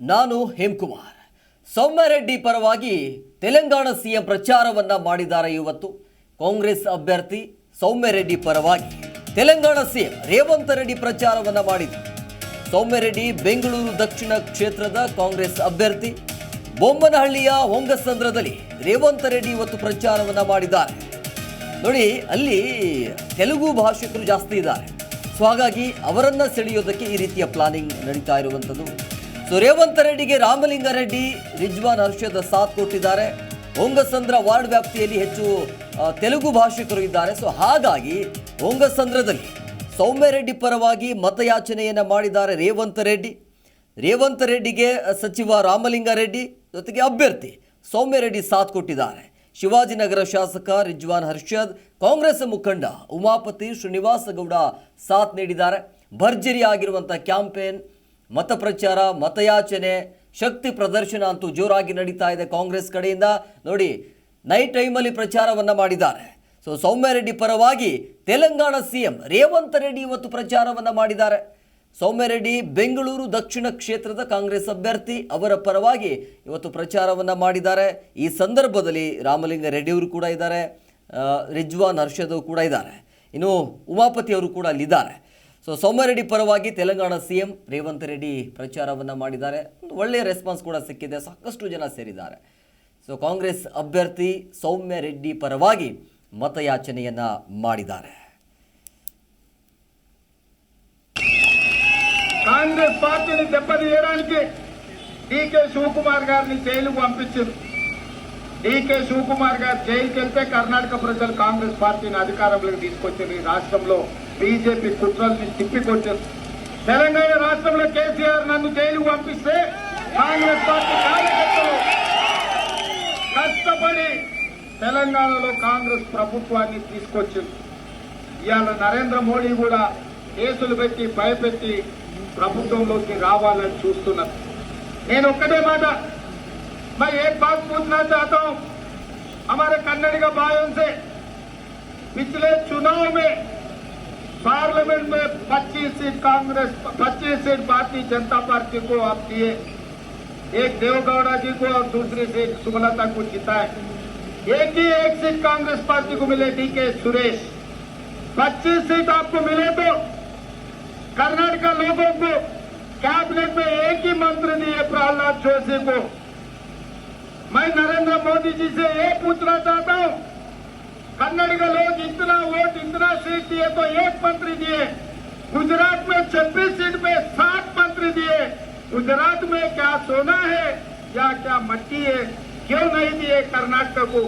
ನಾನು ಹೇಮ್ಕುಮಾರ್. ಸೌಮ್ಯರೆಡ್ಡಿ ಪರವಾಗಿ ತೆಲಂಗಾಣ ಸಿಎಂ ಪ್ರಚಾರವನ್ನ ಮಾಡಿದ್ದಾರೆ ಇವತ್ತು. ಕಾಂಗ್ರೆಸ್ ಅಭ್ಯರ್ಥಿ ಸೌಮ್ಯರೆಡ್ಡಿ ಪರವಾಗಿ ತೆಲಂಗಾಣ ಸಿಎಂ ರೇವಂತ್ ರೆಡ್ಡಿ ಪ್ರಚಾರವನ್ನ ಮಾಡಿದರು. ಸೌಮ್ಯರೆಡ್ಡಿ ಬೆಂಗಳೂರು ದಕ್ಷಿಣ ಕ್ಷೇತ್ರದ ಕಾಂಗ್ರೆಸ್ ಅಭ್ಯರ್ಥಿ. ಬೊಮ್ಮನಹಳ್ಳಿಯ ಹೊಂಗಸಂದ್ರದಲ್ಲಿ ರೇವಂತ್ ರೆಡ್ಡಿ ಇವತ್ತು ಪ್ರಚಾರವನ್ನು ಮಾಡಿದ್ದಾರೆ. ನೋಡಿ, ಅಲ್ಲಿ ತೆಲುಗು ಭಾಷಿಕರು ಜಾಸ್ತಿ ಇದ್ದಾರೆ. ಸೊ, ಹಾಗಾಗಿ ಅವರನ್ನು ಸೆಳೆಯೋದಕ್ಕೆ ಈ ರೀತಿಯ ಪ್ಲಾನಿಂಗ್ ನಡೀತಾ ಇರುವಂಥದ್ದು ಸೊ ರೇವಂತ್ ರೆಡ್ಡಿಗೆ ರಾಮಲಿಂಗಾರೆಡ್ಡಿ ರಿಜ್ವಾನ್ ಹರ್ಷದ ಸಾಥ್ ಕೊಟ್ಟಿದ್ದಾರೆ. ಹೊಂಗಸಂದ್ರ ವಾರ್ಡ್ ವ್ಯಾಪ್ತಿಯಲ್ಲಿ ಹೆಚ್ಚು ತೆಲುಗು ಭಾಷಿಕರು ಇದ್ದಾರೆ. ಸೊ ಹಾಗಾಗಿ ಹೊಂಗಸಂದ್ರದಲ್ಲಿ ಸೌಮ್ಯರೆಡ್ಡಿ ಪರವಾಗಿ ಮತಯಾಚನೆಯನ್ನು ಮಾಡಿದ್ದಾರೆ ರೇವಂತ ರೆಡ್ಡಿ ರೇವಂತ ರೆಡ್ಡಿಗೆ ಸಚಿವ ರಾಮಲಿಂಗಾರೆಡ್ಡಿ ಜೊತೆಗೆ ಅಭ್ಯರ್ಥಿ ಸೌಮ್ಯರೆಡ್ಡಿ ಸಾಥ್ ಕೊಟ್ಟಿದ್ದಾರೆ. ಶಿವಾಜಿನಗರ ಶಾಸಕ ರಿಜ್ವಾನ್ ಹರ್ಷದ್, ಕಾಂಗ್ರೆಸ್ ಮುಖಂಡ ಉಮಾಪತಿ ಶ್ರೀನಿವಾಸಗೌಡ ಸಾಥ್ ನೀಡಿದ್ದಾರೆ. ಭರ್ಜರಿ ಆಗಿರುವಂಥ ಕ್ಯಾಂಪೇನ್ ಮತ ಪ್ರಚಾರ ಮತಯಾಚನೆ, ಶಕ್ತಿ ಪ್ರದರ್ಶನ ಅಂತೂ ಜೋರಾಗಿ ನಡೀತಾ ಇದೆ ಕಾಂಗ್ರೆಸ್ ಕಡೆಯಿಂದ. ನೋಡಿ ನೈಟ್ ಟೈಮಲ್ಲಿ ಪ್ರಚಾರವನ್ನು ಮಾಡಿದ್ದಾರೆ. ಸೊ ಸೌಮ್ಯರೆಡ್ಡಿ ಪರವಾಗಿ ತೆಲಂಗಾಣ ಸಿ ಎಂ ರೇವಂತ್ ರೆಡ್ಡಿ ಇವತ್ತು ಪ್ರಚಾರವನ್ನು ಮಾಡಿದ್ದಾರೆ. ಸೌಮ್ಯರೆಡ್ಡಿ ಬೆಂಗಳೂರು ದಕ್ಷಿಣ ಕ್ಷೇತ್ರದ ಕಾಂಗ್ರೆಸ್ ಅಭ್ಯರ್ಥಿ, ಅವರ ಪರವಾಗಿ ಇವತ್ತು ಪ್ರಚಾರವನ್ನು ಮಾಡಿದ್ದಾರೆ. ಈ ಸಂದರ್ಭದಲ್ಲಿ ರಾಮಲಿಂಗ ರೆಡ್ಡಿ ಅವರು ಕೂಡ ಇದ್ದಾರೆ. ರಿಜ್ವಾನ್ ಹರ್ಷದ್ ಕೂಡ ಇದ್ದಾರೆ. ಇನ್ನು ಉಮಾಪತಿ ಅವರು ಕೂಡ ಅಲ್ಲಿದ್ದಾರೆ. ಸೊ ಸೌಮ್ಯರೆಡ್ಡಿ ಪರವಾಗಿ ತೆಲಂಗಾಣ ಸಿಎಂ ರೇವಂತ್ ರೆಡ್ಡಿ ಪ್ರಚಾರವನ್ನ ಮಾಡಿದ್ದಾರೆ ಒಂದು ಒಳ್ಳೆಯ ರೆಸ್ಪಾನ್ಸ್ ಕೂಡ ಸಿಕ್ಕಿದೆ ಸಾಕಷ್ಟು ಜನ ಸೇರಿದ್ದಾರೆ ಸೊ ಕಾಂಗ್ರೆಸ್ ಅಭ್ಯರ್ಥಿ ಸೌಮ್ಯ ರೆಡ್ಡಿ ಪರವಾಗಿ ಮತಯಾಚನೆಯನ್ನ ಮಾಡಿದ್ದಾರೆ కాంగ్రెస్ పార్టీని దెబ్బతీయడానికి డీకే శివకుమార్ గారిని జైలుకు పంపించారు డీకే శివకుమార్ గారు జైలుకి వెళ్తే కర్ణాటక ప్రజలు కాంగ్రెస్ పార్టీని అధికారంలోకి తీసుకొచ్చారు ఈ రాష్ట్రంలో బీజేపీ కుట్రల్ని తిప్పికొచ్చారు తెలంగాణ రాష్ట్రంలో కేసీఆర్ నన్ను జైలుకు పంపిస్తే కాంగ్రెస్ పార్టీ కార్యకర్తలు కష్టపడి తెలంగాణలో కాంగ్రెస్ ప్రభుత్వాన్ని తీసుకొచ్చింది ఇవాళ నరేంద్ర మోడీ కూడా కేసులు పెట్టి భయపెట్టి ప్రభుత్వంలోకి రావాలని చూస్తున్నారు నేను ఒక్కటే మాట मैं एक बात पूछना चाहता हूं हमारे कन्नड़ का भाइयों से पिछले चुनाव में पार्लियामेंट में 25 seat Congress 25 seat Bharatiya Janata party को आप दिए। एक देवगौड़ा जी को और दूसरी सीट सुमलता को जिताए। एक ही एक सीट कांग्रेस पार्टी को मिले डी के सुरेश। 25 सीट आपको मिले तो कर्नाटक लोगों को कैबिनेट में एक ही मंत्री दिए प्रहलाद जोशी को। मैं नरेंद्र मोदी जी से ये पूछना चाहता हूँ कन्नड़ के लोग इतना वोट, इतना सीट दिए तो एक मंत्री दिए। गुजरात में 26 सीट पे सात मंत्री दिए। गुजरात में क्या सोना है या क्या मट्टी है? क्यों नहीं दिए कर्नाटक को?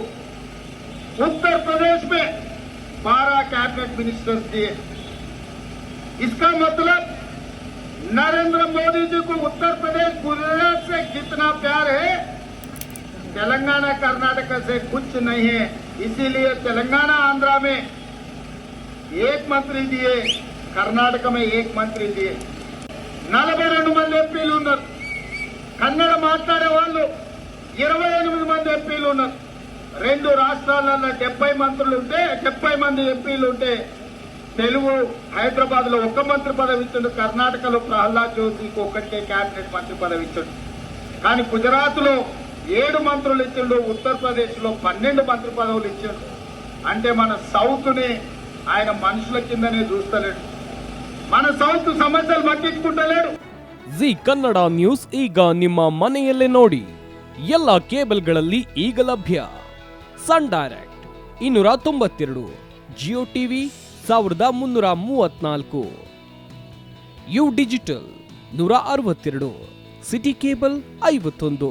उत्तर प्रदेश में 12 कैबिनेट मिनिस्टर्स दिए। इसका मतलब नरेंद्र मोदी जी को उत्तर प्रदेश कर्नाटक से कुछ नहीं है इसीलिए तेलंगाना आंध्रा में एक मंत्री दिए कर्नाटक में एक मंत्री दिए నలభై రెండు మంది ఎంపీలు ఉన్నారు కన్నడ మాట్లాడే వాళ్ళు ఇరవై ఎనిమిది మంది ఎంపీలు ఉన్నారు రెండు రాష్ట్రాలలో డెబ్బై మంత్రులు ఉంటే డెబ్బై మంది ఎంపీలు ఉంటే తెలుగు హైదరాబాద్ లో ఒక్క మంత్రి పదవి ఇచ్చిండు కర్ణాటకలో ప్రహ్లాద్ జోషికి ఒక్కటే కేబినెట్ మంత్రి పదవి ఇచ్చిండు కానీ గుజరాత్ లో ఏడు మంత్రులు ఇచ్చిండు ఉత్తరప్రదేశ్ లో పన్నెండు మంత్రి పదవులు ఇచ్చిండు అంటే మన సౌత్ ని ఆయన మనుషుల కిందనే చూస్తలేడు మన సౌత్ సమస్యలు పట్టించుకుంటలేడు ಜಿ ಕನ್ನಡ ನ್ಯೂಸ್ ಈಗ ನಿಮ್ಮ ಮನೆಯಲ್ಲೇ ನೋಡಿ ಎಲ್ಲ ಕೇಬಲ್ಗಳಲ್ಲಿ ಈಗ ಲಭ್ಯ ಸನ್ ಡೈರೆಕ್ಟ್ ಇನ್ನೂರ ತೊಂಬತ್ತೆರಡು ಜಿಯೋ ಟಿವಿ ಸಾವಿರದ ಮುನ್ನೂರ ಮೂವತ್ನಾಲ್ಕು ಯು ಡಿಜಿಟಲ್ ನೂರ ಅರವತ್ತೆರಡು ಸಿಟಿ ಕೇಬಲ್ ಐವತ್ತೊಂದು